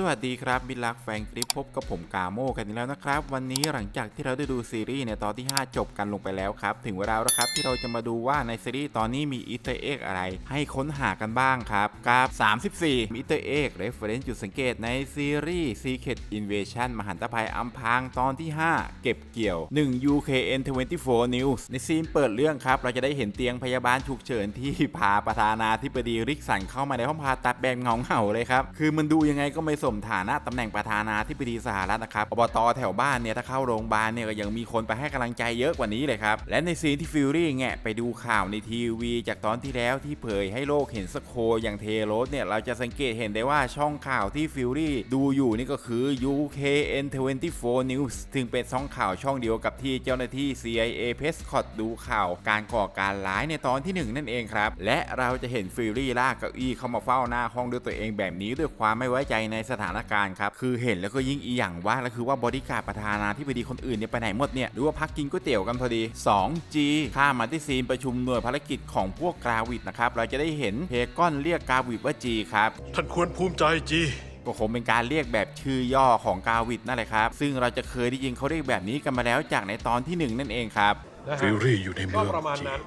สวัสดีครับบิลลักแฟนคลิปพบกับผมกาโมกันอีกแล้วนะครับ วันนี้หลังจากที่เราได้ดูซีรีส์ในตอนที่ 5 จบกันลงไปแล้วครับ ถึงเวลาแล้วครับที่เราจะมาดูว่าในซีรีส์ตอนนี้มีอีเตอร์เอ็กอะไร ให้ค้นหากันบ้างครับกับ34มีอีเตอร์เอ็กเรฟเฟรนซ์จุดสังเกตในซีรีส์ Secret Invasion มหันตภัยอัมพางตอนที่ 5 เก็บเกี่ยว 1 UKN 24 News ในซีนเปิดเรื่องครับ เราจะได้เห็นเตียงพยาบาลฉุกเฉินที่พาประธานาธิบดีริกสันเข้ามาในห้องผ่าตัดแบบเงาเห่าๆเลยครับคือมันดูยังไงก็ไม่สมฐานะตำแหน่งประธานาธิบดีสหรัฐนะครับอบตแถวบ้านเนี่ยถ้าเข้าโรงพยาบาลเนี่ยก็ยังมีคนไปให้กำลังใจเยอะกว่านี้เลยครับและในซีนที่ฟิลลี่แงะไปดูข่าวในทีวี จากตอนที่แล้วที่เผยให้โลกเห็นสโคอย่างเทโรสเนี่ยเราจะสังเกตเห็นได้ว่าช่องข่าวที่ฟิลลี่ดูอยู่นี่ก็คือ UKN 24 News ถึงเป็นช่องข่าวช่องเดียวกับที่เจ้าหน้าที่ CIA p e s c o t ดูข่าวการก่อการร้ายในตอนที่หนึ่งนั่นเองครับ และเราจะเห็นฟิลลี่ลากเก้าอี้เข้ามาเฝ้าหน้าห้องด้วยตัวเองแบบนี้ด้วยความไม่ไว้ใจในสถานการณ์ครับคือเห็นแล้วก็ยิ่งอีหยังว่าแล้วคือว่าบริการดประธานาธิบดีคนอื่นเนี่ยไปไหนหมดเนี่ยหรือว่าพักกินก๋วยเตี๋ยวกันพอดี 2G ข้ามมาที่ซีนประชุมหน่วยภารกิจของพวกกราวิดนะครับเราจะได้เห็นเพกอนเรียกกราวิดว่า G ครับท่านควรภูมิใจจีก็คงเป็นการเรียกแบบชื่อย่อของกาวิดนั่นแหละครับ ซึ่งเราจะเคยได้ยินเขาเรียกแบบนี้กันมาแล้วจากในตอนที่หนึ่งนั่นเองครับนะฮะฟิลลี่อยู่ในเมืก็องประมาณจีนั้น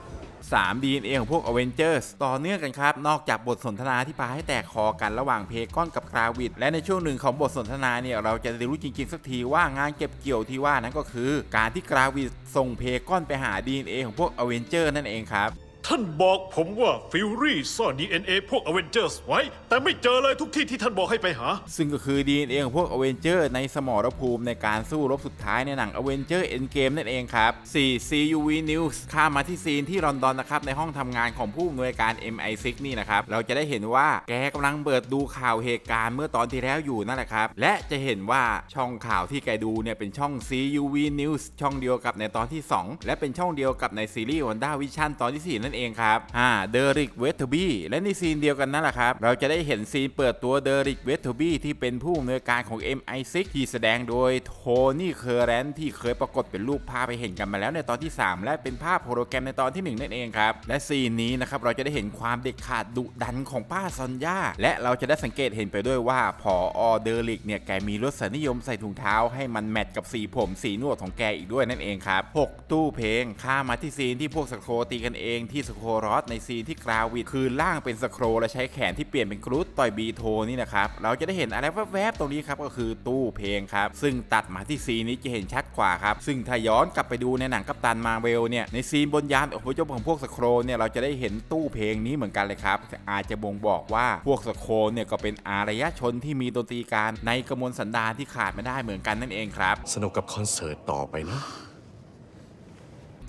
3 DNA ของพวก Avengers ต่อเนื่องกันครับ นอกจากบทสนทนาที่พาให้แตกคอกันระหว่างเพกอนกับกราวิดและในช่วงหนึ่งของบทสนทนาเนี่ยเราจะได้รู้จริงๆ สักทีว่างานเก็บเกี่ยวที่ว่านั้นก็คือ การที่กราวิดส่งเพกอนไปหา DNA ของพวก Avenger นั่นเองครับ ท่านบอกผมว่าฟิลลี่ซ่อน DNA พวกอเวนเจอร์สไว้ แต่ไม่เจอเลยทุกที่ที่ท่านบอกให้ไปหา ซึ่งก็คือ DNA ของพวก Avenger ในสมรภูมิในการสู้รบสุดท้ายในหนัง Avenger Endgame นั่นเองครับ 4 CUV News ข้ามมาที่ซีนที่ลอนดอนนะครับ ในห้องทำงานของผู้อำนวยการ MI6 นี่นะครับ เราจะได้เห็นว่าแกกำลังเปิดดูข่าวเหตุการณ์เมื่อตอนที่แล้วอยู่นั่นแหละครับ และจะเห็นว่าช่องข่าวที่แกดูเนี่ยเป็นช่อง CUV News ช่องเดียวกับในตอนที่ 2 และเป็นช่องเดียวกับในซีรีส์ Wanda Vision ตอนที่4นั่นเองครับอ่าเดริกเวทเทอร์บี้และในซีนเดียวกันนั่นแหละครับ เราจะได้เห็นซีนเปิดตัวเดริกเวทเทอร์บี้ที่เป็นผู้อำนวยการของ MI6 ที่แสดงโดยโทนี่เคอร์แรนที่เคยปรากฏเป็นรูปภาพไปเห็นกันมาแล้วในตอนที่ 3 และเป็นภาพโฮโลแกรมในตอนที่ 1 นั่นเองครับ และซีนนี้นะครับเราจะได้เห็นความเด็ดขาดดุดันของป้าซอนย่าและเราจะได้สังเกตเห็นไปด้วยว่าพออเดริกเนี่ยแกมีรสนิยมใส่ถุงเท้าให้มันแมทกับสีผมสีนวดของแกอีกด้วยนั่นเองครับ6ตู้เพลงข้ามมาที่ซีนที่พวกสโครตีกันเองที่สโครรอสในซีนที่กราวิดคือร่างเป็นสโครและใช้แขนที่เปลี่ยนเป็นกรูดต่อยบีโทนี่นะครับเราจะได้เห็นอะไรแวบๆตรงนี้ครับก็คือตู้เพลงครับซึ่งตัดมาที่ซีนนี้จะเห็นชัดกว่าครับซึ่งถ้าย้อนกลับไปดูในหนังกัปตันมาเวลเนี่ยในซีนบนยานอพยพของพวกสโครเนี่ยเราจะได้เห็นตู้เพลงนี้เหมือนกันเลยครับอาจจะบ่งบอกว่าพวกสโครเนี่ยก็เป็นอารยชนที่มีดนตรีการในกระมวลสันดานที่ขาดไม่ได้เหมือนกันนั่นเองครับ สนุกกับคอนเสิร์ตต่อไปนะ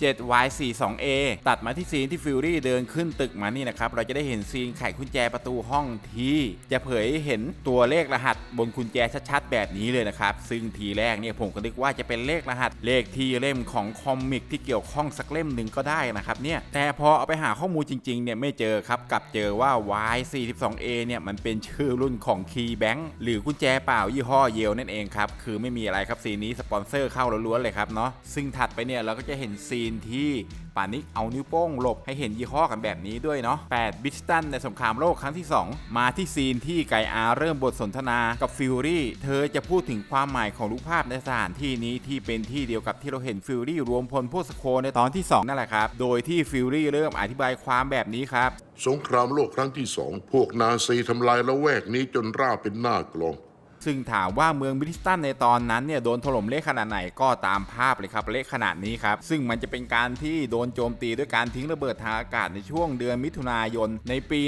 7Y42A ตัดมาที่ซีนที่ฟิลลี่เดินขึ้นตึกมานี่นะครับ เราจะได้เห็นซีนไขกุญแจประตูห้องที่ จะเผยเห็นตัวเลขรหัสบนกุญแจชัดๆ แบบนี้เลยนะครับ ซึ่งทีแรกเนี่ยผมก็นึกว่าจะเป็นเลขรหัสเลขที่เล่มของคอมิกที่เกี่ยวข้องสักเล่มหนึ่งก็ได้นะครับเนี่ยแต่พอเอาไปหาข้อมูลจริงๆเนี่ยไม่เจอครับกลับเจอว่า Y42A เนี่ยมันเป็นชื่อรุ่นของ Key Bank หรือกุญแจเปล่ายี่ห้อเยลนั่นเองครับคือไม่มีอะไรครับซีนนี้สปอนเซอร์เข้าล้วนๆเลยครับเนาะซึ่งถัดไปเนี่ยเราก็จะเห็นซีนที่ปานิกเอานิ้วโป้งหลบให้เห็นยี่ห้อกันแบบนี้ด้วยเนาะ8บิสตันในสงครามโลกครั้งที่ 2 มาที่ซีนที่ไกอาเริ่มบทสนทนากับฟิลลี่ เธอจะพูดถึงความหมายของรูปภาพในสถานที่นี้ที่เป็นที่เดียวกับที่เราเห็นฟิลลี่รวมพลพวกสโคในตอนที่ 2 นั่นแหละครับ โดยที่ฟิลลี่เริ่มอธิบายความแบบนี้ครับ สงครามโลกครั้งที่สองพวกนาซีทำลายละแวกนี้จนราบเป็นหน้ากลอง ซึ่งถามว่าเมืองบริสตันในตอนนั้นเนี่ยโดนถล่มเละขนาดไหนก็ตามภาพเลยครับเละขนาดนี้ครับ ซึ่งมันจะเป็นการที่โดนโจมตีด้วยการทิ้งระเบิดทางอากาศในช่วงเดือนมิถุนายน ในปี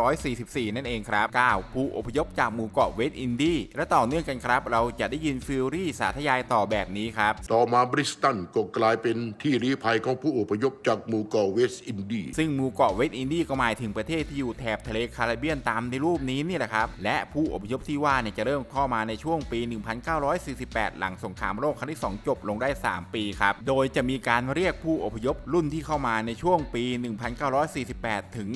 1944 นั่นเองครับ 9 ผู้อพยพจากหมู่เกาะเวสต์อินดีส์และต่อเนื่องกันครับ เราจะได้ยินฟิลลี่สาธยายต่อแบบนี้ครับ ต่อมาบริสตันก็กลายเป็นที่ลี้ภัยของผู้อพยพจากหมู่เกาะเวสต์อินดีส์ซึ่งหมู่เกาะเวสต์อินดีส์ก็หมายถึงประเทศที่อยู่แถบทะเลคาริบเบียนตามในรูปนี้นี่แหละครับและผู้อพยพที่ว่าเนี่ยจะเริ่มเข้ามาในช่วงปี 1948 หลังสงครามโลกครั้งที่ 2 จบลงได้ 3 ปีครับ โดยจะมีการเรียกผู้อพยพรุ่นที่เข้ามาในช่วงปี 1948 ถึง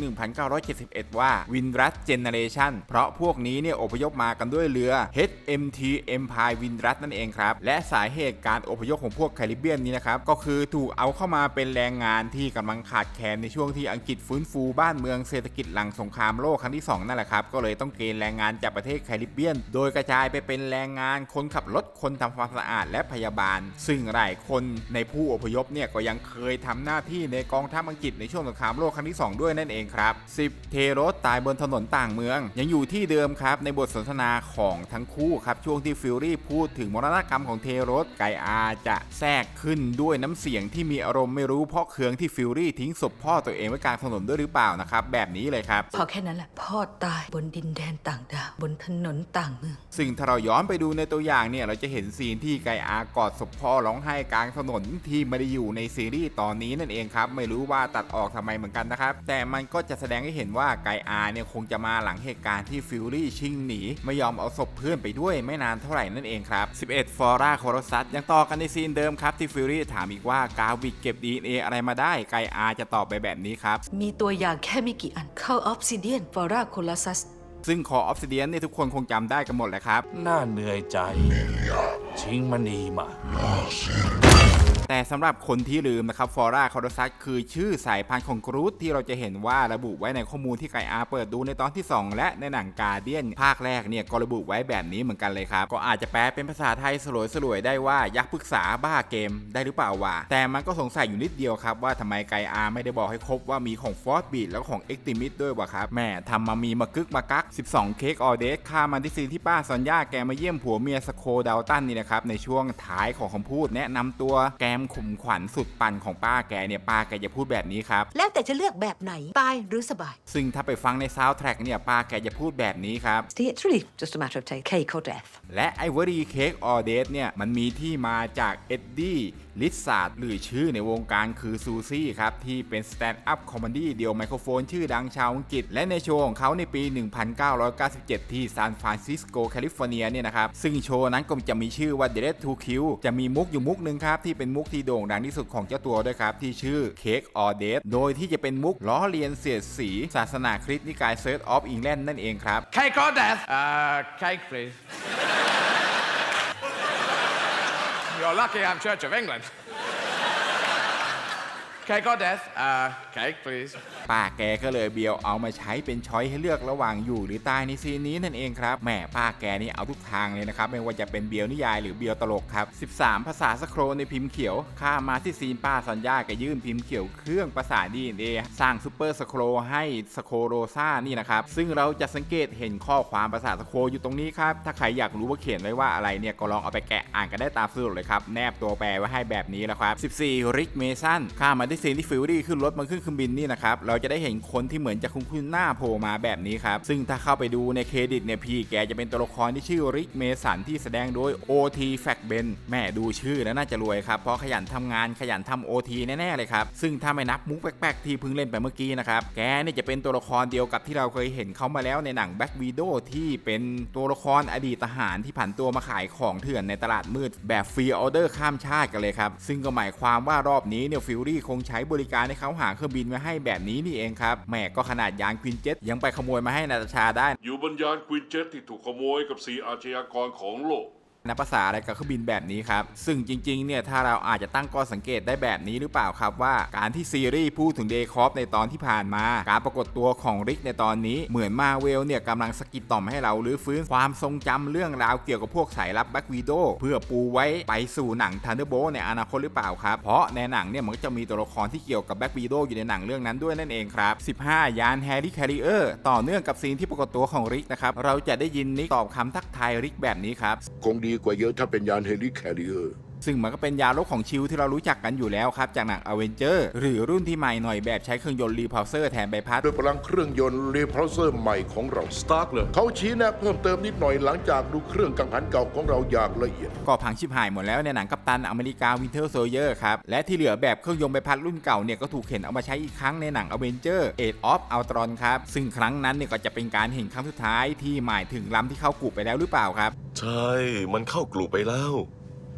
1971 ว่าวินรัสเจเนเรชันเพราะพวกนี้เนี่ยอพยพมากันด้วยเรือ HMT Empire วินรัสนั่นเองครับ และสาเหตุการอพยพของพวกแคริบเบียนนี้นะครับ ก็คือถูกเอาเข้ามาเป็นแรงงานที่กำลังขาดแคลนในช่วงที่อังกฤษฟื้นฟูบ้านเมืองเศรษฐกิจหลังสงครามโลกครั้งที่ 2 นั่นแหละครับ ก็เลยต้องเกณฑ์แรงงานจากประเทศแคริบเบียน โดยยกระจายไปเป็นแรงงานคนขับรถคนทำความสะอาดและพยาบาล ซึ่งหลายคนในผู้อพยพเนี่ยก็ยังเคยทำหน้าที่ในกองทัพอังกฤษในช่วงสงครามโลกครั้งที่ 2 ด้วยนั่นเองครับ 10 เทโรสตายบนถนนต่างเมือง ยังอยู่ที่เดิมครับในบทสนทนาของทั้งคู่ครับช่วงที่ฟิลลี่พูดถึงมรณกรรมของเทโรสไกอาจะแทรกขึ้นด้วยน้ำเสียงที่มีอารมณ์ไม่รู้เพราะเคืองที่ฟิลลี่ทิ้งศพพ่อตัวเองไว้กลางถนนด้วยหรือเปล่านะครับแบบนี้เลยครับพอแค่นั้นแหละพ่อตายบนดินแดนต่างดาวบนถนนต่างเมืองซึ่งถ้าเราย้อนไปดูในตัวอย่างเนี่ย เราจะเห็นซีนที่ไกอากอดศพพ่อร้องไห้กลางถนนที่ไม่ได้อยู่ในซีรีส์ตอนนี้นั่นเองครับ ไม่รู้ว่าตัดออกทำไมเหมือนกันนะครับ แต่มันก็จะแสดงให้เห็นว่าไกอาเนี่ยคงจะมาหลังเหตุการณ์ที่ฟิลลี่ชิงหนี ไม่ยอมเอาศพเพื่อนไปด้วยไม่นานเท่าไหร่นั่นเองครับ 11 ฟอร่าโครซัสยังต่อกันในซีนเดิมครับที่ฟิลลี่ถามอีกว่ากาวิกเก็บ DNA อะไรมาได้ไกอาจะตอบไปแบบนี้ครับมีตัวอย่างแค่ไม่กี่อันเข้าออฟซิเดียนฟอราโคลาซัส ซึ่งคอออฟซิเดียนเนี่ยทุกคนคงจำได้กันหมดแหละครับ น่าเหนื่อยใจ ชิงมันนีมา แต่สำหรับคนที่ลืมนะครับฟอร่าคาร์ดซัสคือชื่อสายพันธุ์ของกรูดที่เราจะเห็นว่าระบุไว้ในข้อมูลที่ไกอาเปิดดูในตอนที่ 2 และในหนังกาเดียนภาคแรกเนี่ยก็ระบุไว้แบบนี้เหมือนกันเลยครับ ก็อาจจะแปลเป็นภาษาไทยสลวยสลวยๆได้ว่ายักษ์ปรึกษาบ้าเกมได้หรือเปล่าวะแต่มันก็สงสัยอยู่นิดเดียวครับว่าทำไมไกอาไม่ได้บอกให้ครบว่ามีของฟอสบีดแล้วก็ของเอ็กติมิดด้วยวะครับแม่ทำมามีมากึกมากัก 12 เค้กออเดสฆ่ามันที่ซีนที่ป้าซอนย่าแกมาเยี่ยมผัวเมียสโคดาวตันนี่นะครับในช่วงท้ายของคำพูดแนะนำตัวแกมขุมขวัญสุดปั่นของป้าแกเนี่ยป้าแกจะพูดแบบนี้ครับ แล้วแต่จะเลือกแบบไหนตายหรือสบาย ซึ่งถ้าไปฟังในซาวด์แทร็กเนี่ยป้าแกจะพูดแบบนี้ครับ See, it's really just a matter of take cake or death. และไอวอรี่เค้กออเดสเนี่ยมันมีที่มาจากเอ็ดดี้ลิซซาร์ดหรือชื่อในวงการคือซูซี่ครับ ที่เป็นสแตนด์อัพคอมเมดี้เดียวไมโครโฟนชื่อดังชาวอังกฤษ และในโชว์ของเขาในปี 1997 ที่ซานฟรานซิสโกแคลิฟอร์เนียเนี่ยนะครับ ซึ่งโชว์นั้นก็จะมีชื่อว่า The Red to Kill จะมีมุกอยู่มุกหนึ่งครับ ที่เป็นมุกที่โด่งดังที่สุดของเจ้าตัวด้วยครับ ที่ชื่อเค้กออเดสโดยที่จะเป็นมุกล้อเลียนเสียดสี ศาสนาคริสต์นิกายเซิร์ชออฟอิงแลนด์นั่นเองครับ Cake or death? Uh, cake, please. You're lucky I'm Church of England. Cake or death? Uh, cake, please. ป้าแกก็เลยเบียวเอามาใช้เป็นช้อยให้เลือกระหว่างอยู่หรือตายในซีนนี้นั่นเองครับ แหมป้าแกนี่เอาทุกทางเลยนะครับ ไม่ว่าจะเป็นเบียวนิยายหรือเบียวตลกครับ 13 ภาษาสโครในพิมพ์เขียวข้ามมาที่ซีนป้าสัญญาแกยื่นพิมพ์เขียวเครื่องภาษาดีเอสร้างซูเปอร์สโครให้สโคโรซ่านี่นะครับ ซึ่งเราจะสังเกตเห็นข้อความภาษาสโครอยู่ตรงนี้ครับ ถ้าใครอยากรู้ว่าเขียนไว้ว่าอะไรเนี่ยก็ลองเอาไปแกะอ่านกันได้ตามสะดวกเลยครับ แนบตัวแปลไว้ให้แบบนี้แล้วครับ 14 ริกเมสันข้ามมาที่ซีนที่ฟิลลี่ขึ้นรถมาขึ้นเครื่องบินนี่นะครับเราจะได้เห็นคนที่เหมือนจะคุ้นๆหน้าโผล่มาแบบนี้ครับซึ่งถ้าเข้าไปดูในเครดิตเนี่ยพี่แกจะเป็นตัวละครที่ชื่อริกเมสันที่แสดงโดย OT f a c b e n แม่ดูชื่อแล้วน่าจะรวยครับเพราะขยันทำงานขยันทำ OT แน่ๆเลยครับซึ่งถ้าไม่นับมุกแป๊กๆที่เพิ่งเล่นไปเมื่อกี้นะครับแกเนี่ยจะเป็นตัวละครเดียวกับที่เราเคยเห็นเขามาแล้วในหนังแบ็กวีโดที่เป็นตัวละครอดีตทหารที่ผันตัวมาขายของเถื่อนในตลาดมืดแบบฟรีออเดอร์ข้ามชาติกันเลยครับซึ่งก็หมายความว่ารอบนี้เนี่ยฟิลลี่คงใช้บริการให้เขาหาเครื่องบินมาให้แบบนี้นี่เองครับแหม่ก็ขนาดยานควินเจ็ตยังไปขโมยมาให้นาตาชาได้ อยู่บนยานควินเจ็ตที่ถูกขโมยกับสีอาชญากรของโลก นับภาษาอะไรกับเครื่องบินแบบนี้ครับ ซึ่งจริงๆ เนี่ย ถ้าเราอาจจะตั้งข้อสังเกตได้แบบนี้หรือเปล่าครับว่าการที่ซีรีส์พูดถึงเดย์คอฟในตอนที่ผ่านมา การปรากฏตัวของริกในตอนนี้เหมือนมาเวลเนี่ยกำลังสะกิดต่อมให้เราหรือฟื้นความทรงจำเรื่องราวเกี่ยวกับพวกสายลับแบ็กวีโดเพื่อปูไว้ไปสู่หนังทันเดอร์โบในอนาคตหรือเปล่าครับ เพราะในหนังเนี่ยมันก็จะมีตัวละครที่เกี่ยวกับแบ็กวีโดอยู่ในหนังเรื่องนั้นด้วยนั่นเองครับ 15 ยานแฮร์รี่แคริเออร์ต่อเนื่องกับซีนที่ปรากฏตัวของริกนะครับเราจะได้ยินนิกตอบคำทักทายริกแบบนี้ครับคงดีกว่าเยอะถ้าเป็นยานเฮลิแคริเออร์ ซึ่งมันก็เป็นยาลบของชิลที่เรารู้จักกันอยู่แล้วครับ จากหนังอเวนเจอร์หรือรุ่นที่ใหม่หน่อยแบบใช้เครื่องยนต์รีพาวเซอร์แทนใบพัดด้วยพลังเครื่องยนต์รีพ u เซอร์ใหม่ของเราสตาร์กเลยเขาชี้แนะเพิ่มเติมนิดหน่อยหลังจากดูเครื่องกังหันเก่าของเราอย่างละเอียด ก็พังชิบหายหมดแล้วในหนังกัปตันอเมริกาวินเทอร์โซเยอร์ครับและที่เหลือแบบเครื่องยนต์ใบพัดรุ่นเก่าเนี่ยก็ถูกเข็นเอามาใช้อีกครั้งในหนังอเวนเจอร์เอ็ดออฟอัลตรอนครับซึ่งครั้งนั้นเนี่ยก็จะเป็นการเห็นครั้งสุดท้ายที่หมายถึงลำที่เข้ากรุไปแล้วหรือเปล่าครับ ใช่มันเข้ากลุ่ไปแล้ว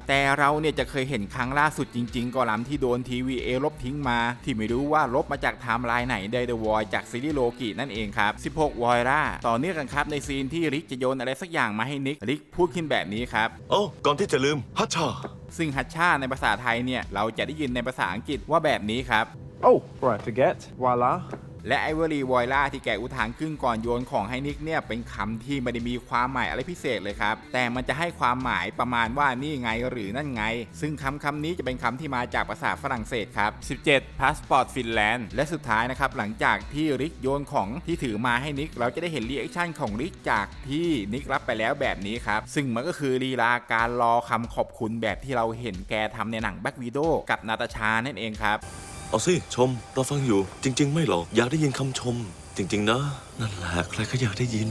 แต่เราเนี่ยจะเคยเห็นครั้งล่าสุดจริง ๆ ก็ลำที่โดนทีวีเอลบทิ้งมา ที่ไม่รู้ว่าลบมาจากไทม์ไลน์ไหนไดเดวอยจากซีรีส์โลกินั่นเองครับ 16 วอยราต่อเนื่องกันครับในซีนที่ริกจะโยนอะไรสักอย่างมาให้นิกริกพูดขึ้นแบบนี้ครับ โอ้าก่อนที่จะลืมฮัชชาซึ่งฮัชชาในภาษาไทยเนี่ยเราจะได้ยินในภาษาอังกฤษว่าแบบนี้ครับ Oh, right, forget. Voila. และไอเวอรี่วอยล่าที่แกอุทานขึ้นก่อนโยนของให้นิกเนี่ยเป็นคำที่ไม่ได้มีความหมายอะไรพิเศษเลยครับ แต่มันจะให้ความหมายประมาณว่านี่ไงหรือนั่นไง ซึ่งคำคำนี้จะเป็นคำที่มาจากภาษาฝรั่งเศสครับ 17 Passport Finland และสุดท้ายนะครับหลังจากที่ริกโยนของที่ถือมาให้นิก เราจะได้เห็นรีแอคชั่นของริกจากที่นิกรับไปแล้วแบบนี้ครับ ซึ่งมันก็คือลีลาการรอคำขอบคุณแบบที่เราเห็นแกทำในหนังแบ็กวีโดกับนาตาชานั่นเองครับ เอาสิชมเราฟังอยู่ จริง ๆ ไม่หรอกอยากได้ยินคำชม จริง ๆ นะ นั่นแหละใครก็อยากได้ยิน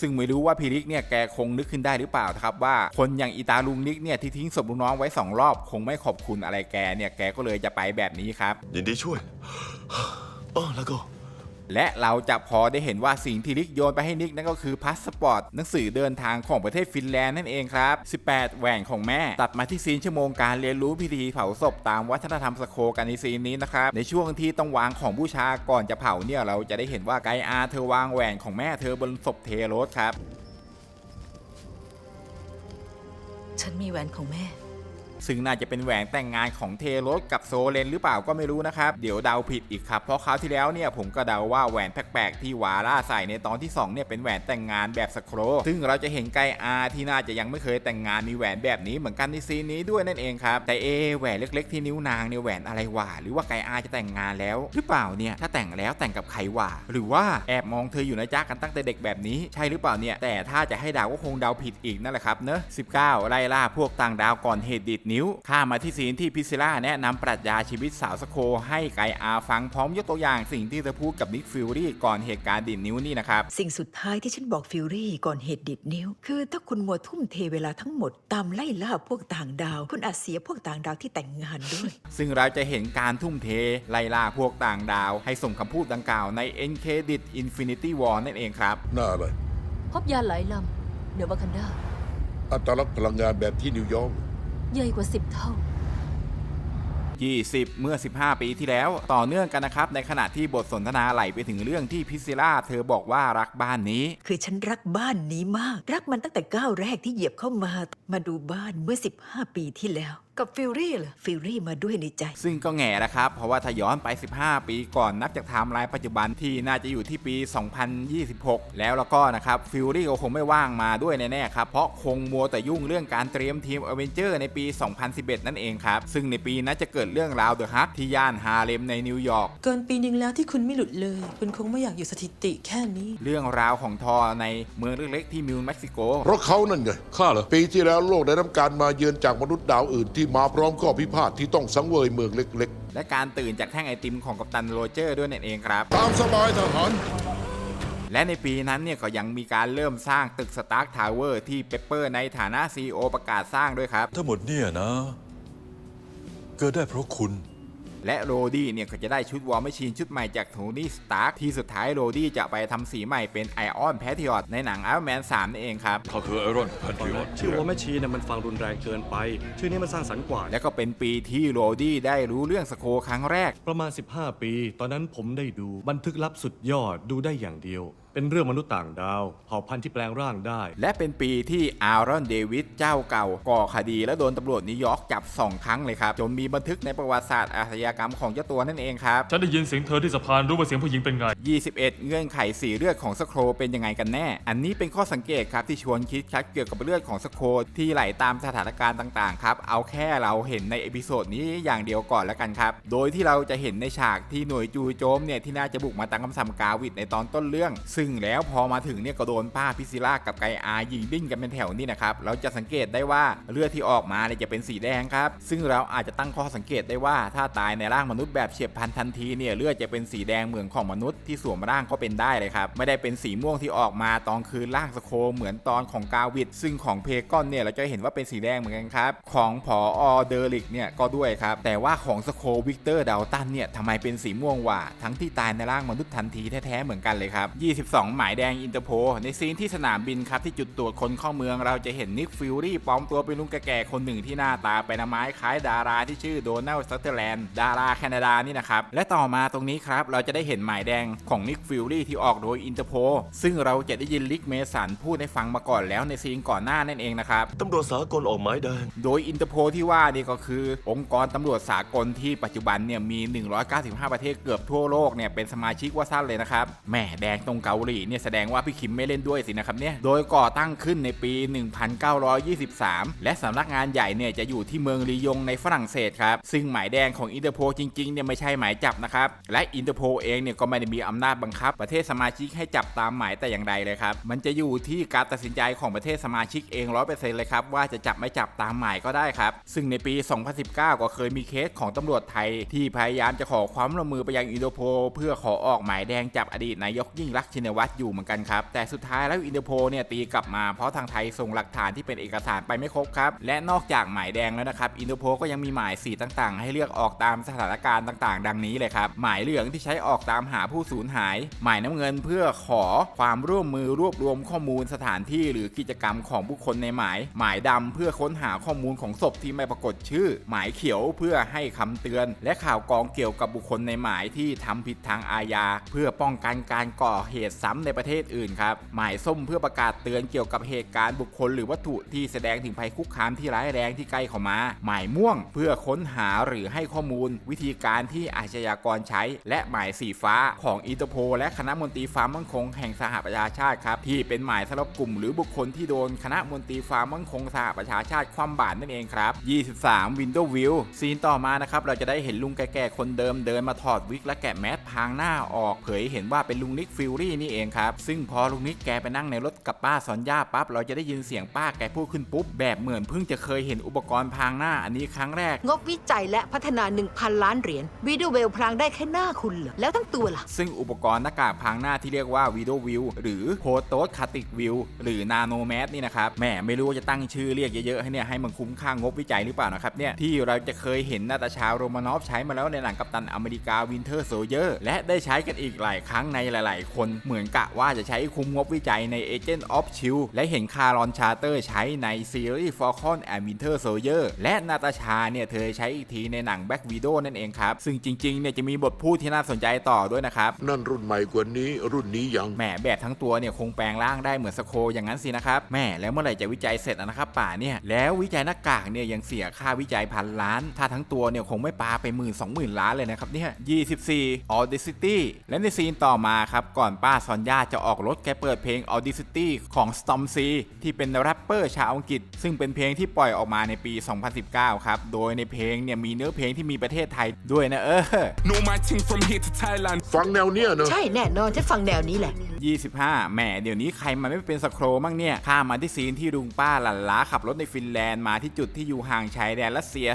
ซึ่งไม่รู้ว่าพีริกเนี่ยแกคงนึกขึ้นได้หรือเปล่านะครับว่าคนอย่างอีตาลุงนิกเนี่ยที่ทิ้งศพลูกน้องไว้สองรอบ คงไม่ขอบคุณอะไรแกเนี่ยแกก็เลยจะไปแบบนี้ครับ ยินดีช่วยอ้อแล้วก็ และเราจะพอได้เห็นว่าสิ่งที่ริกโยนไปให้นิกนั่นก็คือพาสปอร์ตหนังสือเดินทางของประเทศฟินแลนด์นั่นเองครับ 18 แหวนของแม่ ตัดมาที่ซีนชั่วโมงการเรียนรู้พิธีเผาศพตามวัฒนธรรมสโคกันในซีนนี้นะครับ ในช่วงที่ต้องวางของบูชาก่อนจะเผาเนี่ยเราจะได้เห็นว่าไกอาเธอวางแหวนของแม่เธอบนศพเทโรสครับ ฉันมีแหวนของแม่ ซึ่งน่าจะเป็นแหวนแต่งงานของเทโรสกับโซเลนหรือเปล่าก็ไม่รู้นะครับ เดี๋ยวเดาผิดอีกครับ เพราะคราวที่แล้วเนี่ยผมก็เดาว่าแหวนแปลกๆที่วาร่าใส่ในตอนที่2เนี่ยเป็นแหวนแต่งงานแบบสโคร ซึ่งเราจะเห็นไกอาที่น่าจะยังไม่เคยแต่งงานมีแหวนแบบนี้เหมือนกันในซีนนี้ด้วยนั่นเองครับ แต่เอแหวนเล็ก ๆ ที่นิ้วนางเนี่ยแหวนอะไรวะหรือว่าไกอาจะแต่งงานแล้ว หรือเปล่าเนี่ยถ้าแต่งแล้วแต่งกับใครวะหรือว่าแอบมองเธออยู่นะจ๊ะกันตั้งแต่เด็กแบบนี้ใช่หรือเปล่าเนี่ยแต่ถ้าจะให้เดาก็คงเดาผิดอีกนั่นแหละครับเนอะ19ไล่ล่าพวกต่างดาวก่อนเหตุดิดนิ้ว ข้ามมาที่ซีนที่พิซซิล่าแนะนำปรัชญาชีวิตสาวสโคให้ไกอาฟังพร้อมยกตัวอย่างสิ่งที่เธอพูดกับนิกฟิลลี่ก่อนเหตุการณ์ดิดนิ้วนี่นะครับสิ่งสุดท้ายที่ฉันบอกฟิวรี่ก่อนเหตุดิดนิ้ว คือถ้าคุณมัวทุ่มเทเวลาทั้งหมดตามไล่ล่าพวกต่างดาว คุณอาจเสียพวกต่างดาวที่แต่งงานด้วย ซึ่งเราจะเห็นการทุ่มเทไล่ล่าพวกต่างดาว ให้ส่งคำพูดดังกล่าวใน End Credit Infinity War นั่นเองครับหน้าอะไรพบยานหลายลำเหนือวากันดาอัตลักษณ์พลังงานแบบที่นิวยอร์ก ใหญ่กว่าสิบเท่า 20 เมื่อ 15 ปีที่แล้ว ต่อเนื่องกันนะครับ ในขณะที่บทสนทนาไหลไปถึงเรื่องที่พิซซิล่าเธอบอกว่ารักบ้านนี้ คือฉันรักบ้านนี้มาก รักมันตั้งแต่ก้าวแรกที่เหยียบเข้ามา มาดูบ้านเมื่อ 15 ปีที่แล้วกับฟิลรี่เหรอฟิลลี่มาด้วยในใจ ซึ่งก็แง่ละครับ เพราะว่าถ้าย้อนไป 15 ปีก่อนนับจากไทม์ไลน์ปัจจุบันที่น่าจะอยู่ที่ปี 2026 แล้วแล้วก็นะครับฟิลลี่ก็คงไม่ว่างมาด้วยแน่ๆครับ เพราะคงมัวแต่ยุ่งเรื่องการเตรียมทีมอเวนเจอร์ในปี 2011 นั่นเองครับ ซึ่งในปีนั้นจะเกิดเรื่องราวเดอะฮักที่ย่านฮาเลมในนิวยอร์กเกินปีหนึ่งแล้วที่คุณไม่หลุดเลย คุณคงไม่อยากอยู่สถิติแค่นี้ เรื่องราวของทอในเมืองเล็กๆที่มิวเม็กซิโกเพราะเขานั่นไงข้าเหรอปีที่แล้วโลกได้รับการมาเยือนจากมนุษย์ดาวอื่นที่มาพร้อมข้อพิพาทที่ต้องสังเวยเมืองเล็กและการตื่นจากแท่งไอติมของกัปตันโรเจอร์ด้วยนั่นเองครับๆตามสบายทหาร และในปีนั้นเนี่ยก็ยังมีการเริ่มสร้างตึกสตาร์คทาวเวอร์ที่เปปเปอร์ในฐานะ CEO ประกาศสร้างด้วยครับ ทั้งหมดเนี่ยนะ เกิดได้เพราะคุณ และโรดี้เนี่ยก็จะได้ชุดวอร์มชชีนชุดใหม่จากโทนี่สตาร์คที่สุดท้ายโรดี้จะไปทำสีใหม่เป็นไอออนแพทริอตในหนัง Iron Man 3นั่นเองครับเขาคือไอรอนแพนทริอตชื่อว่าแม่ชีเนี่ยมันฟังรุนแรงเกินไป ชื่อนี้มันสร้างสรรค์กว่า และก็เป็นปีที่โรดี้ได้รู้เรื่องสโคครั้งแรก ประมาณ 15 ปี ตอนนั้นผมได้ดูบันทึกลับสุดยอดดูได้อย่างเดียว เป็นเรื่องมนุษย์ต่างดาว เผ่าพันธุ์ที่แปลงร่างได้ และเป็นปีที่อารอนเดวิดเจ้าเก่า ก่อคดีและโดนตำรวจนิวยอร์กจับ 2 ครั้งเลยครับ จนมีบันทึกในประวัติศาสตร์อาชญากรรมของเจ้าตัวนั่นเองครับ ฉันได้ยินเสียงเธอที่สะพานรู้ว่าเสียงผู้หญิงเป็นไง 21 เงื่อนไขสีเลือดของสโครเป็นยังไงกันแน่ อันนี้เป็นข้อสังเกตครับที่ชวนคิดคัดเกี่ยวกับเลือดของสโครที่ไหลตามสถานการณ์ต่างๆครับเอาแค่เราเห็นในเอพิโซดนี้อย่างเดียวก่อนแล้วกันครับโดยที่เราจะเห็นในฉากที่หน่วยจูโจมเนี่ยที่น่าจะบุกมาตั้งคำสั่งกาวิดในตอนต้นเรื่องซึ่งแล้วพอมาถึงเนี่ยก็โดนป้าพิซิล่ากับไกอายิงดิ้นกันเป็นแถวนี่นะครับเราจะสังเกตได้ว่าเลือดที่ออกมาเนี่ยจะเป็นสีแดงครับ ซึ่งเราอาจจะตั้งข้อสังเกตได้ว่าถ้าตายในร่างมนุษย์แบบเฉียบพลันทันทีเนี่ยเลือดจะเป็นสีแดงเหมือนของมนุษย์ที่สวมร่างก็เป็นได้เลยครับไม่ได้เป็นสีม่วงที่ออกมาตอนคืนร่างสโคเหมือนตอนของกาวิดซึ่งของเพกอนเนี่ยเราจะเห็นว่าเป็นสีแดงเหมือนกันครับของผออเดอริกเนี่ยก็ด้วยครับแต่ว่าของสโควิกเตอร์ดาวตันเนี่ยทำไมเป็นสีม่วงวะทั้งที่ตายในร่างมนุษย์ทันทีแท้ๆเหมือนกันเลยครับ2 หมายแดงอินเตอร์โพในซีนที่สนามบินครับที่จุดตรวจคนเข้าเมืองเราจะเห็นนิกฟิลลี่ปลอมตัวเป็นลุงแก่ๆคนหนึ่งที่หน้าตาเป็นไม้คล้ายดาราที่ชื่อโดนัลด์ซัตเทอร์แลนด์ดาราแคนาดานี่นะครับและต่อมาตรงนี้ครับเราจะได้เห็นหมายแดงของนิกฟิลลี่ที่ออกโดยอินเตอร์โพซึ่งเราจะได้ยินลิกเมสันพูดให้ฟังมาก่อนแล้วในซีนก่อนหน้านั่นเองนะครับตำรวจสากลออกหมายแดงโดยอินเตอร์โพที่ว่านี่ก็คือ องค์กรตำรวจสากลที่ปัจจุบันเนี่ยมี 195 ประเทศเกือบทั่วโลกเนี่ยเป็นสมาชิกว่าสั้นเลยนะครับแหม่แดงตรงเกาหลีเนี่ยแสดงว่าพี่คิมไม่เล่นด้วยสินะครับเนี่ยโดยก่อตั้งขึ้นในปี 1923 และสำนักงานใหญ่เนี่ยจะอยู่ที่เมืองลียงในฝรั่งเศสครับซึ่งหมายแดงของอินเตอร์โพจริงๆเนี่ยไม่ใช่หมายจับนะครับและอินเตอร์โพเองเนี่ยก็ไม่ได้มีอำนาจบังคับ ประเทศสมาชิกให้จับตามหมายแต่อย่างใดเลยครับมันจะอยู่ที่การตัดสินใจของประเทศสมาชิกเอง100%เปอร์เซนต์เลยครับว่าจะจับไม่จับตามหมายก็ได้ครับซึ่งในปี 2019 ก็เคยมีเคสของตำรวจไทย ที่พยายามจะขอความร่วมมือไปยังอินเตอร์โพลเพื่อขอออกหมายแดงจับอดีตนายกยิ่งรักษณ์ชินวัตรอยู่เหมือนกันครับ แต่สุดท้ายแล้วอินเตอร์โพลเนี่ยตีกลับมาเพราะทางไทยส่งหลักฐานที่เป็นเอกสารไปไม่ครบครับ และนอกจากหมายแดงแล้วนะครับอินเตอร์โพลก็ยังมีหมายสีต่างๆ ให้เลือกออกตามสถานการณ์ต่างๆ ดังนี้เลยครับ หมายเหลืองที่ใช้ออกตามหาผู้สูญหาย หมายน้ำเงินเพื่อขอความร่วมมือรวบรวมข้อมูลสถานที่หรือกิจกรรมของบุคคลในหมาย หมายดำเพื่อค้นหาข้อมูลของศพที่ไม่ปรากฏชื่อ หมายเขียวเพื่อให้คำเตือน และข่าวกรองเกี่ยวกับบุคคลในหมายที่ทำผิดทางอาญา เพื่อป้องกันการก่อเหตุซ้ำในประเทศอื่นครับ หมายส้มเพื่อประกาศเตือนเกี่ยวกับเหตุการณ์บุคคลหรือวัตถุที่แสดงถึงภัยคุกคามที่ร้ายแรงที่ใกล้เข้ามา หมายม่วงเพื่อค้นหาหรือให้ข้อมูล วิธีการที่อาชญากรใช้ และหมายสีฟ้าของอินเตอร์โพและคณะมนตรีความมั่นคงแห่งสหประชาชาติครับที่เป็นหมายสำหรับกลุ่มหรือบุคคลที่โดนคณะมนตรีความมั่นคงสหประชาชาติคว่ำบาตรนั่นเองครับ 23 Window View ซีนต่อมานะครับเราจะได้เห็นลุงแก่ๆคนเดิมเดินมาถอดวิกและแกะแมสพางหน้าออกเผยเห็นว่าเป็นลุงนิกฟิลลี่นี่เองครับ ซึ่งพอลุงนิกแกไปนั่งในรถกับป้าสอนย่าปั๊บเราจะได้ยินเสียงป้าแกพูดขึ้นปุ๊บแบบเหมือนเพิ่งจะเคยเห็นอุปกรณ์พรางหน้าอันนี้ครั้งแรก งบวิจัยและพัฒนา 1,000 ล้านเหรียญวีดูเวลพลางได้แค่หน้าคุณเหรอแล้วทั้งตัวล่ะ ซึ่งอุปกรณ์หน้ากากพรางหน้าที่เรียกว่า Video View หรือ p o t o c a t i c View หรือ Nano Mask นี่นะครับแหมไม่รู้ว่าจะตั้งชื่อเรียกเยอะๆให้เนี่ยให้มันคุ้มค่างบวิจัยหรือเปล่านะครับเนี่ยที่เราจะเคยเห็นนาตาชาโรมานอฟใช้มาแล้วในหนังกัปตันอเมริกาวินเทอร์โซเยอร์และได้ใช้กันอีกหลายครั้งในหลาย ๆ คนเหมือนกะว่าจะใช้คุ้มงบวิจัยใน Agent of Shield และเห็นคารอนชาร์เตอร์ใช้ในซีรีส์ Falcon and Winter Soldier และนาตาชาเนี่ยเธอใช้อีกทีในหนัง Black Widow นั่นเองครับ ซึ่งจริงๆเนี่ยจะมีบทพูดที่น่าสนใจต่อด้วยนะครับ นั่นรุ่นใหม่กว่านี้รุ่นนี้ยังแหมแบบทั้งตัวเนี่ยคงแปลงร่างได้เหมือนสโครอย่างนั้นสินะครับแหมแล้วเมื่อไหร่จะวิจัยเสร็จอะนะครับป่าเนี่ยแล้ววิจัยหน้ากากเนี่ยยังเสียค่าวิจัยพันล้าน ถ้าทั้งตัวเนี่ยคงไม่ปาไปหมื่นสองหมื่นล้านเลยนะครับเนี่ย24 Audacity และในซีนต่อมาครับก่อนป้าซอนย่าจะออกรถแกเปิดเพลง Audacity ของ Storm C ที่เป็นแรปเปอร์ชาวอังกฤษ ซึ่งเป็นเพลงที่ปล่อยออกมาในปี 2019 ครับ โดยในเพลงเนี่ยมีเนื้อเพลงที่มีประเทศไทยด้วยนะเออฟังแนวเนี้ยเนอะใช่แน่นอนฉันฟังแนวนี้แหละ 25แหมเดี๋ยวนี้ใครมันไม่เป็นสโครมั่งเนี่ย ข้ามมาที่ซีนที่ลุงป้าหลันล้าขับรถในฟินแลนด์มาที่จุดที่อยู่ห่างชายแดนรัสเซีย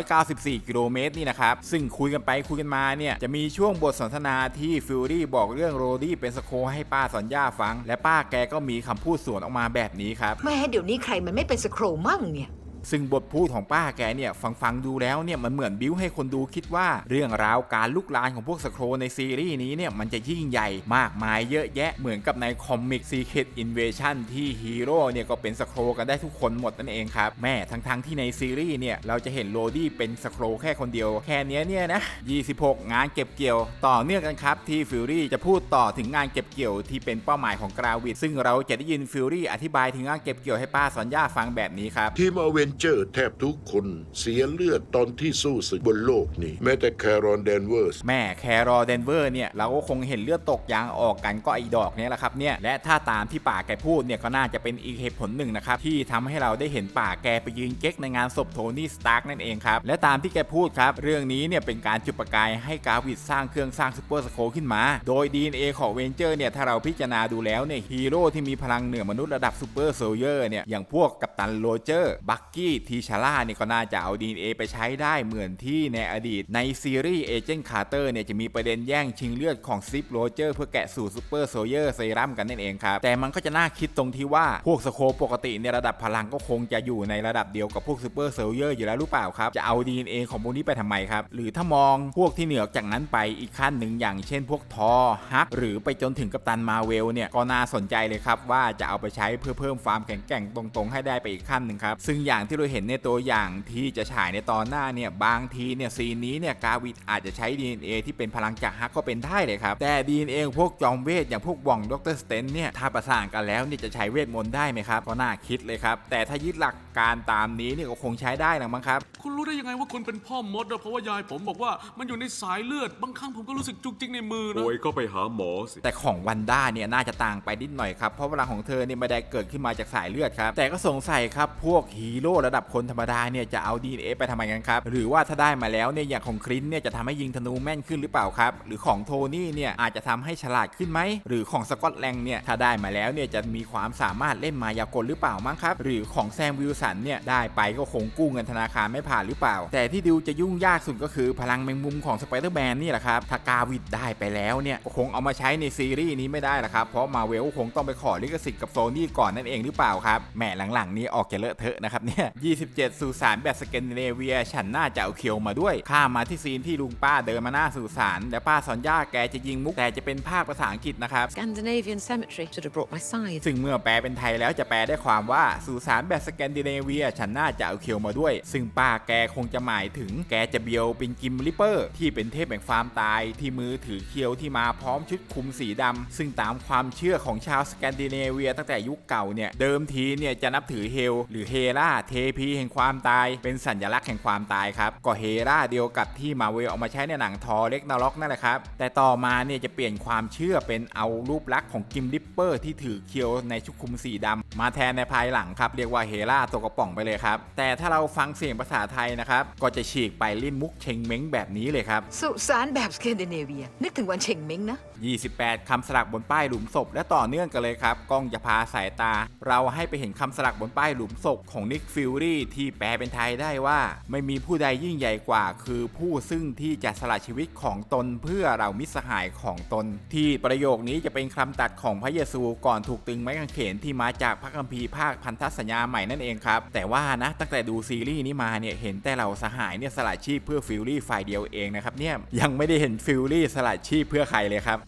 294 กิโลเมตรนี่นะครับ ซึ่งคุยกันไปคุยกันมาเนี่ย จะมีช่วงบทสนทนาที่ฟิลลี่บอกเรื่องโรดี้เป็นสโคให้ป้าสัญญาฟัง และป้าแกก็มีคำพูดสวนออกมาแบบนี้ครับ แม่เดี๋ยวนี้ใครมันไม่เป็นสโครมั่งเนี่ย ซึ่งบทพูดของป้าแกเนี่ยฟังฟังๆดูแล้วเนี่ยมันเหมือนบิ้วให้คนดูคิดว่าเรื่องราวการลุกลานของพวกสโครในซีรีส์นี้เนี่ยมันจะยิ่งใหญ่มากมายเยอะแยะเหมือนกับในคอมิก Secret Invasion ที่ฮีโร่เนี่ยก็เป็นสโครกันได้ทุกคนหมดนั่นเองครับแม่ทั้งๆที่ในซีรีส์เนี่ยเราจะเห็นโรดี้เป็นสโครแค่คนเดียวแค่นี้เนี่ยนะ 26 งานเก็บเกี่ยวต่อเนื่องกันครับที่ฟิลลี่จะพูดต่อถึงงานเก็บเกี่ยวที่เป็นเป้าหมายของกราวิดซึ่งเราจะได้ยินฟิลลี่อธิบายถึงงานเก็บเกี่ยวให้ป้าสอนย่าฟังแบบนี้ครับทีมอเวนเจอร์แทบทุกคนเสียเลือดตอนที่สู้ศึกบนโลกนี้ แม้แต่แครอนแดนเวอร์สแม่แครอนเดนเวอร์เนี่ย เราก็คงเห็นเลือดตกยางออกกันก็ไอดอกเนี้แหละครับเนี่ย และถ้าตามที่ป่าแกพูดเนี่ยก็น่าจะเป็นอีกเหตุผลหนึ่งนะครับ ที่ทำให้เราได้เห็นป่าแกไปยืนเก๊กในงานศพโทนี่สตาร์กนั่นเองครับ และตามที่แกพูดครับ เรื่องนี้เนี่ยเป็นการจุดประกายให้กาวิดสร้างเครื่องสร้างซูเปอร์สโคขึ้นมา โดย DNA ของเวนเจอร์เนี่ยถ้าเราพิจารณาดูแล้วเนี่ยฮีโร่ที่มีพลังเหนือมนุษย์ระดับซูเปอร์โซเยอร์เนี่ยอย่างพวกกัปตันโรเจอร์บักกกี้ทีชาร่าเนี่ยก็น่าจะเอา DNA ไปใช้ได้เหมือนที่ในอดีต ในซีรีส์เอเจนต์คาร์เตอร์เนี่ยจะมีประเด็นแย่งชิงเลือดของซิปโรเจอร์เพื่อแกะสู่ซูเปอร์โซเยอร์เซรั่มกันนั่นเองครับ แต่มันก็จะน่าคิดตรงที่ว่า พวกสโคปกติในระดับพลังก็คงจะอยู่ในระดับเดียวกับพวกซูเปอร์โซเยอร์อยู่แล้วหรือเปล่าครับ จะเอา DNA ของพวกนี้ไปทำไมครับ หรือถ้ามองพวกที่เหนือจากนั้นไปอีกขั้นหนึ่งอย่างเช่น พวกทอฮักหรือไปจนถึงกัปตันมาเวลเนี่ยก็น่าสนใจเลยครับว่าจะเอาไปใช้เพื่อเพิ่มความแข็งแกร่งตรงๆ ให้ได้ไปอีกขั้นหนึ่งครับซึ่งอย่างที่เราเห็นในตัวอย่างที่จะฉายในตอนหน้าเนี่ยบางทีเนี่ยซีนนี้เนี่ยกาวิดอาจจะใช้ DNA ที่เป็นพลังจากฮักก็เป็นได้เลยครับ แต่ DNA ของพวกจอมเวทอย่างพวกว่องดรสเตนเนี่ยถ้าประสานกันแล้วเนี่ยจะใช้เวทมนต์ได้ไหมครับก็น่าคิดเลยครับ แต่ถ้ายึดหลักการตามนี้เนี่ยก็คงใช้ได้นะมั้งครับคุณรู้ได้ยังไงว่าคุณเป็นพ่อมดอะเพราะว่ายายผมบอกว่ามันอยู่ในสายเลือดบางครั้งผมก็รู้สึกจุกจิกในมือนะโอ้ยก็ไปหาหมอสิแต่ของวันด้าเนี่ยน่าจะต่างไปนิดหน่อยครับเพราะพลังของเธอเนี่ยไม่ได้เกิดขึ้นมาจากสายเลือดครับแต่ก็สงสัยครับพวกฮีโร่ระดับคนธรรมดาเนี่ยจะเอา DNA ไปทำไมกันครับหรือว่าถ้าได้มาแล้วเนี่ยอย่างของครินเนี่ยจะทำให้ยิงธนูแม่นขึ้นหรือเปล่าครับหรือของโทนี่เนี่ยอาจจะทำให้ฉลาดขึ้นไหมหรือของสกอตแลงเนี่ยถ้าได้มาแล้วเนี่ยจะมีความสามารถเล่นมายากลหรือเปล่ามั้งครับหรือของแซมวิลสันเนี่ยได้ไปก็คงกู้เงินธนาคารไม่ผ่านหรือเปล่า แต่ที่ดูจะยุ่งยากสุดก็คือพลังแมงมุมของสไปเดอร์แมนนี่แหละครับถ้ากาวิดได้ไปแล้วเนี่ยก็คงเอามาใช้ในซีรีส์นี้ไม่ได้ละครับเพราะมาเวลคงต้องไปขอลิขสิทธิ์กับโซนี่ก่อนนั่นเองหรือเปล่าครับแหมหลังๆนี้ออกจะเลอะเทอะนะครับเนี่ย27 สุสานแบบสแกนดิเนเวีย ฉันน่าจะเอาเคียวมาด้วย ข้ามมาที่ซีนที่ลุงป้าเดินมาหน้าสุสาน และป้าสอนย่าแกจะยิงมุกแต่จะเป็นภาคภาษาอังกฤษนะครับ Scandinavian Cemetery should have brought my scythe ซึ่งเมื่อแปลเป็นไทยแล้วจะแปลได้ความว่าสุสานแบบสแกนดิเนเวีย ฉันน่าจะเอาเคียวมาด้วย ซึ่งป้าแกคงจะหมายถึงแกจะเบียวเป็นกิมลิปเปอร์ ที่เป็นเทพแห่งความตาย ที่มือถือเคียวที่มาพร้อมชุดคลุมสีดำซึ่งตามความเชื่อของชาวสแกนดิเนเวีย ตั้งแต่ยุคเก่าเนี่ยเดิมทีเนี่ยจะนับถือเฮลหรือเฮราเทพีแห่งความตายเป็นสัญลักษณ์แห่งความตายครับก็เฮราเดียวกับที่มาเวลเอามาใช้ในหนังทอเล็กนาล็อกนั่นแหละครับแต่ต่อมาเนี่ยจะเปลี่ยนความเชื่อเป็นเอารูปลักษณ์ของกิมลิปเปอร์ที่ถือเคียวในชุดคลุมสีดำมาแทนในภายหลังครับเรียกว่าเฮราตัวกระป๋องไปเลยครับแต่ถ้าเราฟังเสียงภาษาไทยนะครับก็จะฉีกไปลิ้นมุกเชงเม้งแบบนี้เลยครับสุสานแบบสแกนดิเนเวียนึกถึงวันเชงเม้งนะ28คำสลักบนป้ายหลุมศพและต่อเนื่องกันเลยครับกล้องจะพาสายตา เราให้ไปเห็นคำสลักบนป้ายหลุมศพของนิกฟิลลี่ที่แปลเป็นไทยได้ว่า ไม่มีผู้ใดยิ่งใหญ่กว่า คือผู้ซึ่งที่จะสละชีวิตของตนเพื่อเรามิสหายของตน ที่ประโยคนี้จะเป็นคำตัดของพระเยซูก่อนถูกตึงไม้กางเขนที่มาจากพระคัมภีร์ภาคพันธสัญญาใหม่นั่นเองครับแต่ว่านะตั้งแต่ดูซีรีส์นี้มาเนี่ยเห็นแต่เราสหายเนี่ยสละชีพเพื่อฟิลลี่ฝ่ายเดียวเองนะครับเนี่ยยังไม่ได้เห็นฟิลลี่สละชีพเพื่อใครเลยครับ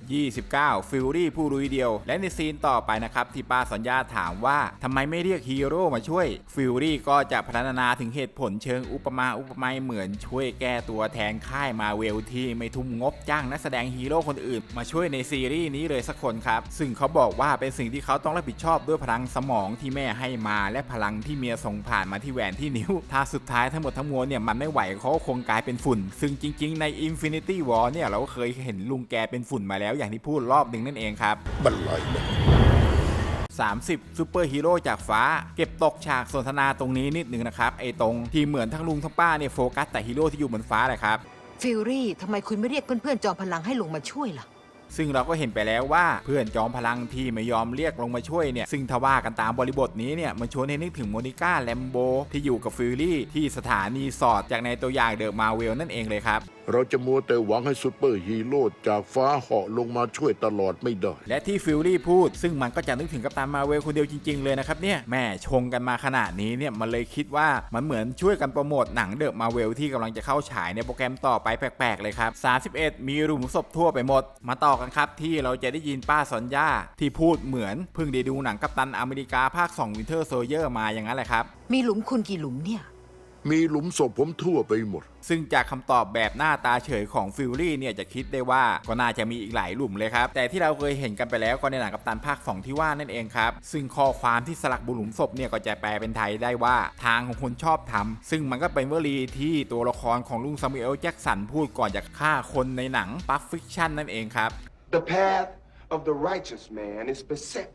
29 ฟิลลี่ผู้ลุยเดียว และในซีนต่อไปนะครับที่ป้าสัญญาถามว่าทำไมไม่เรียกฮีโร่มาช่วยฟิลลี่ก็็จะพรรณนาถึงเหตุผลเชิงอุปมาอุปไมยเหมือนช่วยแก้ตัวแทนค่ายมาเวลที่ไม่ทุ่มงบจ้างนักแสดงฮีโร่คนอื่น มาช่วยในซีรีส์นี้เลยสักคนครับ ซึ่งเขาบอกว่าเป็นสิ่งที่เขาต้องรับผิดชอบด้วยพลังสมองที่แม่ให้มาและพลังที่เมียส่งผ่านมาที่แหวนที่นิ้ว ถ้าสุดท้ายทั้งหมดทั้งมวลเนี่ยมันไม่ไหวเขาคงกลายเป็นฝุ่น ซึ่งจริง ๆ ใน Infinity War เนี่ยเราก็เคยเห็นลุงแกเป็นฝุ่นมาแล้วอย่างที่พูดรอบหนึ่งนั่นเองครับบันไลนะ 30ซูเปอร์ฮีโร่จากฟ้า เก็บตกฉากสนทนาตรงนี้นิดหนึ่งนะครับไอ้ตรงที่เหมือนทั้งลุงทั้งป้าเนี่ยโฟกัสแต่ฮีโร่ที่อยู่บนฟ้าเลยครับฟิลลี่ทำไมคุณไม่เรียกเพื่อนๆจอมพลังให้ลงมาช่วยล่ะ ซึ่งเราก็เห็นไปแล้วว่าเพื่อนจอมพลังที่ไม่ยอมเรียกลงมาช่วยเนี่ย ซึ่งทว่ากันตามบริบทนี้เนี่ยมันชวนให้นึกถึงโมนิก้าแลมโบที่อยู่กับฟิลลี่ที่สถานีสอดจากในตัวอย่างเดอะมาเวลนั่นเองเลยครับ เราจะมัวแต่หวังให้ซูเปอร์ฮีโร่จากฟ้าเหาะลงมาช่วยตลอดไม่ได้ และที่ฟิลลี่พูด ซึ่งมันก็จะนึกถึงกัปตันมาเวลคนเดียวจริง ๆ เลยนะครับเนี่ยแม่ชงกันมาขนาดนี้เนี่ยมันเลยคิดว่ามันเหมือนช่วยกันโปรโมทหนังเดอะมาเวลที่กำลังจะเข้าฉายในโปรแกรมต่อไปแปลกๆเลยครับ31 มีหลุมศพทั่วไปหมด มาต่อกันครับที่เราจะได้ยินป้าสอนย่าที่พูดเหมือนเพิ่งได้ดูหนังกัปตันอเมริกาภาค2 Winter Soldier มาอย่างนั้นแหละครับมีหลุมคุณกี่หลุมเนี่ย มีหลุมศพผมทั่วไปหมด ซึ่งจากคำตอบแบบหน้าตาเฉยของฟิลลี่เนี่ยจะคิดได้ว่าก็น่าจะมีอีกหลายหลุมเลยครับ แต่ที่เราเคยเห็นกันไปแล้วก็ในหนังกัปตันภาค 2 ที่ว่านั่นเองครับ ซึ่งข้อความที่สลักบุหลุมศพเนี่ยก็จะแปลเป็นไทยได้ว่าทางของคนชอบทำซึ่งมันก็เป็นวลีที่ตัวละครของลุงซามูเอลแจ็กสันพูดก่อนจะฆ่าคนในหนังปัฟฟิคชั่นนั่นเองครับ The path of the righteous man is beset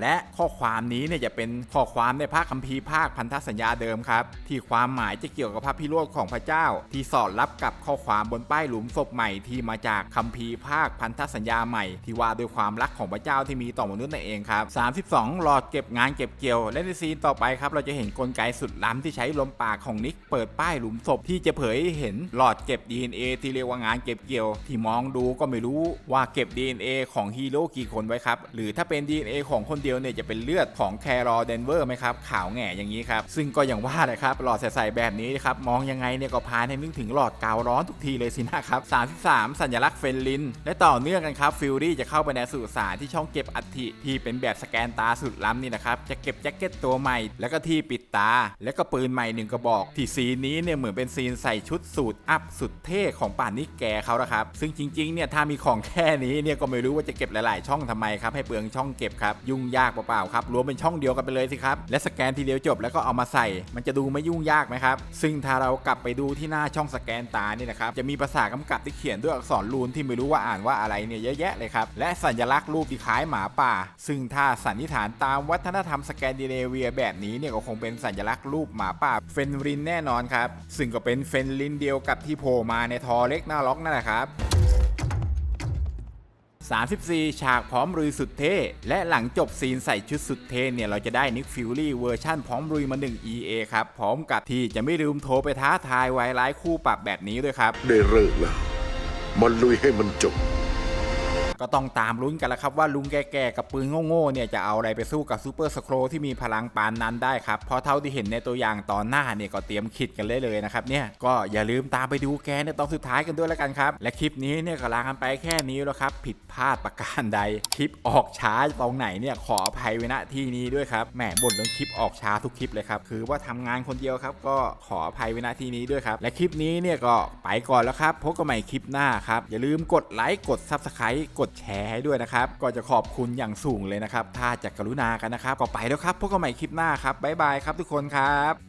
และข้อความนี้เนี่ยจะเป็นข้อความในภาคคัมภีร์ภาคพันธสัญญาเดิมครับ ที่ความหมายจะเกี่ยวกับพระพิโรธของพระเจ้า ที่สอดรับกับข้อความบนป้ายหลุมศพใหม่ที่มาจากคัมภีร์ภาคพันธสัญญาใหม่ ที่ว่าด้วยความรักของพระเจ้าที่มีต่อมนุษย์นั่นเองครับ 32 หลอดเก็บงานเก็บเกี่ยว และในซีนต่อไปครับเราจะเห็นกลไกสุดล้ำที่ใช้ลมปากของนิกเปิดป้ายหลุมศพที่จะเผยให้เห็นหลอดเก็บ DNA ที่เรียกว่างานเก็บเกี่ยว ที่มองดูก็ไม่รู้ว่าเก็บ DNA ของฮีโร่กี่คนไว้ครับหรือถ้าเป็น DNA ของคนเดียวเนี่ยจะเป็นเลือดของแครอเดนเวอร์ไหมครับขาวแง่อย่างนี้ครับซึ่งก็อย่างว่าเลยครับหลอดใสๆแบบนี้นะครับมองยังไงเนี่ยก็พาให้นึกถึงหลอดกาวร้อนทุกทีเลยสินะครับ33 สัญลักษณ์เฟนลิน และต่อเนื่องกันครับฟิลลี่จะเข้าไปในสุสานที่ช่องเก็บอัฐิที่เป็นแบบสแกนตาสุดล้ำนี่นะครับจะเก็บแจ็คเก็ตตัวใหม่ แล้วก็ที่ปิดตา แล้วก็ปืนใหม่หนึ่งกระบอก ที่ซีนนี้เนี่ยเหมือนเป็นซีนใส่ชุดสูทอัพสุดเท่ของป่านนี้แกเขาละครับ ซึ่งจริงๆเนี่ยถ้ามีของแค่นี้เนี่ยก็ไม่รู้ว่าจะเก็บหลาย ๆ ช่องทำไมครับให้เปลืองช่องเก็บครับยุ่งยากเปล่าๆครับรวมเป็นช่องเดียวกันไปเลยสิครับและสแกนทีเดียวจบแล้วก็เอามาใส่ มันจะดูไม่ยุ่งยากไหมครับซึ่งถ้าเรากลับไปดูที่หน้าช่องสแกนตานี่นะครับจะมีภาษากำกับที่เขียนด้วยอักษรรูนที่ไม่รู้ว่าอ่านว่าอะไรเนี่ยเยอะแยะเลยครับและสัญลักษณ์รูปที่คล้ายหมาป่า ซึ่งถ้าสันนิษฐานตามวัฒนธรรมสแกนดิเนเวียแบบนี้เนี่ยก็คงเป็นสัญลักษณ์รูปหมาป่าเฟนรินแน่นอนครับซึ่งก็เป็นเฟนรินเดียวกับที่โผล่มาในทอเล็กหน้าล็อกนั่นแหละครับ 34 ฉากพร้อมรุยสุดเท่ และหลังจบซีนใส่ชุดสุดเท่เนี่ย เราจะได้นิกฟิลลี่เวอร์ชั่นพร้อมรุยมา 1 EA ครับ พร้อมกับที่จะไม่ลืมโทรไปท้าทายไวร้ายคู่ปรับแบบนี้ด้วยครับ ได้เลิกแล้ว มันลุยให้มันจบ ก็ต้องตามลุ้นกันแล้วครับว่าลุงแก่ๆกับปืนโง่ๆเนี่ยจะเอาอะไรไปสู้กับซูเปอร์สโครที่มีพลังปานนั้นได้ครับเพราะเท่าที่เห็นในตัวอย่างตอนหน้าเนี่ยก็เตรียมขิดกันเลยเลยนะครับเนี่ยก็อย่าลืมตามไปดูแกในตอนสุดท้ายกันด้วยแล้วกันครับ และคลิปนี้เนี่ยก็ลากันไปแค่นี้แล้วครับ ผิดพลาดประการใดคลิปออกช้าตรงไหนเนี่ยขออภัยไว้ณที่นี้ด้วยครับแหมบ่นเรื่องคลิปออกช้าทุกคลิปเลยครับคือว่าทำงานคนเดียวครับ ก็ขออภัยไว้ณที่นี้ด้วยครับและคลิปนี้เนี่ยก็ไปก่อนแล้วครับพบกันใหม่คลิปหน้าครับอย่าลืมกดไลค์กด Subscribe กดแชร์ให้ด้วยนะครับ ก็จะขอบคุณอย่างสูงเลยนะครับ ถ้าจะกรุณากันนะครับ ก็ไปแล้วครับพบกันใหม่คลิปหน้าครับบ๊ายบายครับทุกคนครับ